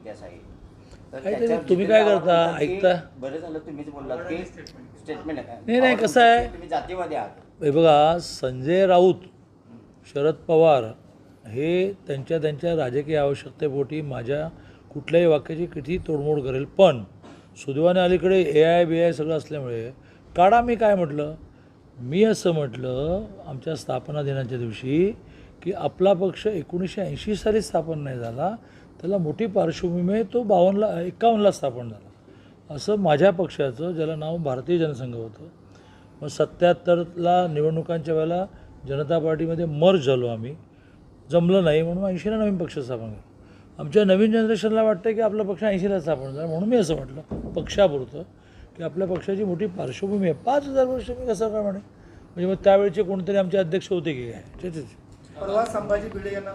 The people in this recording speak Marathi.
इतिहास आहे तर तुम्ही काय करता? ऐकता? बरं झालं तुम्हीच बोललात की स्टेटमेंट नाही, नाही, कसं आहे? तुम्ही जातीवादी आहात हे बघा संजय राऊत शरद पवार हे त्यांच्या त्यांच्या राजकीय आवश्यकतेपोटी माझ्या कुठल्याही वाक्याची किती तोडमोड करेल पण सुदैवाने अलीकडे ए आय बी आय सगळं असल्यामुळे काढा मी काय म्हटलं मी असं म्हटलं आमच्या स्थापना दिनाच्या दिवशी की आपला पक्ष एकोणीसशे ऐंशी साली स्थापन नाही झाला त्याला मोठी पार्श्वभूमी आहे तो बावन्नला एकावन्नला स्थापन झाला. असं माझ्या पक्षाचं ज्याला नाव भारतीय जनसंघ होतं मग सत्याहत्तरला निवडणुकांच्या वेळेला जनता पार्टीमध्ये मर्ज झालो आम्ही. जमलं नाही म्हणून ऐंशीला नवीन पक्ष स्थापन केला आमच्या नवीन जनरेशनला वाटतं की आपला पक्ष ऐंशीला स्थापन झाला म्हणून मी असं म्हटलं पक्षापुरतं की आपल्या पक्षाची मोठी पार्श्वभूमी आहे. पाच हजार वर्ष मी कसं काय म्हणे म्हणजे मग त्यावेळचे कोणतरी आमचे अध्यक्ष होते की काय? परवा संभाजी भिडे यांना